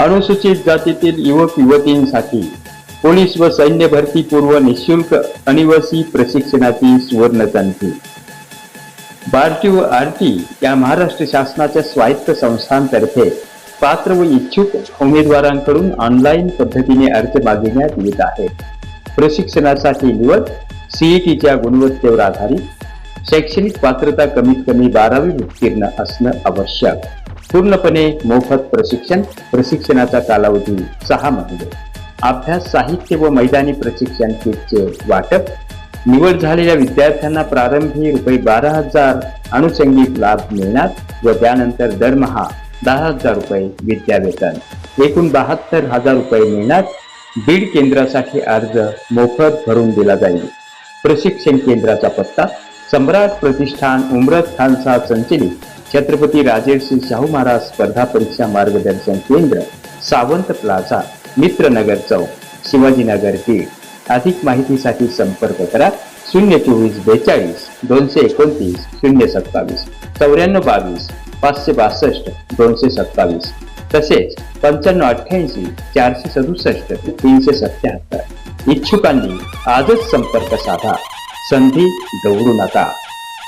अनुसूचित जातीतील युवक युवतींसाठी पोलीस व सैन्य भरती पूर्व निशुल्क अनिवासी प्रशिक्षणाची सुवर्ण बार्टी व आरटी या महाराष्ट्र शासनाच्या स्वायत्त संस्थांतर्फे पात्र व इच्छुक उमेदवारांकडून ऑनलाईन पद्धतीने अर्ज मागविण्यात येत आहे. प्रशिक्षणासाठी निवड सीईटीच्या गुणवत्तेवर आधारित शैक्षणिक पात्रता कमीत कमी बारावी उत्तीर्ण असणं आवश्यक. पूर्णपणे मोफत प्रशिक्षण प्रशिक्षणाचा कालावधी सहा महिने. अभ्यास साहित्य व मैदानी प्रशिक्षण किटचे वाटप. निवड झालेल्या विद्यार्थ्यांना प्रारंभी रुपये बारा हजार अनुषंगिक लाभ मिळणार व त्यानंतर दरमहा दहा हजार रुपये विद्यावेतन एकूण बहात्तर हजार रुपये मिळणार. बीड केंद्रासाठी अर्ज मोफत भरून दिला जाईल. प्रशिक्षण केंद्राचा पत्ता सम्राट प्रतिष्ठान उमरत खानसा संचलित. छत्रपती राजर्षी शाहू महाराज स्पर्धा परीक्षा मार्गदर्शन केंद्र सावंत प्लाझा मित्रनगर चौक शिवाजीनगर बीड. अधिक माहितीसाठी संपर्क करा शून्य चोवीस बेचाळीस दोनशे एकोणतीस शून्य सत्तावीस चौऱ्याण्णव बावीस पाचशे बासष्ट दोनशे सत्तावीस. तसेच पंच्याण्णव अठ्ठ्याऐंशी चारशे सदुसष्ट तीनशे सत्याहत्तर. इच्छुकांनी आजच संपर्क साधा. संधी दौडू नका.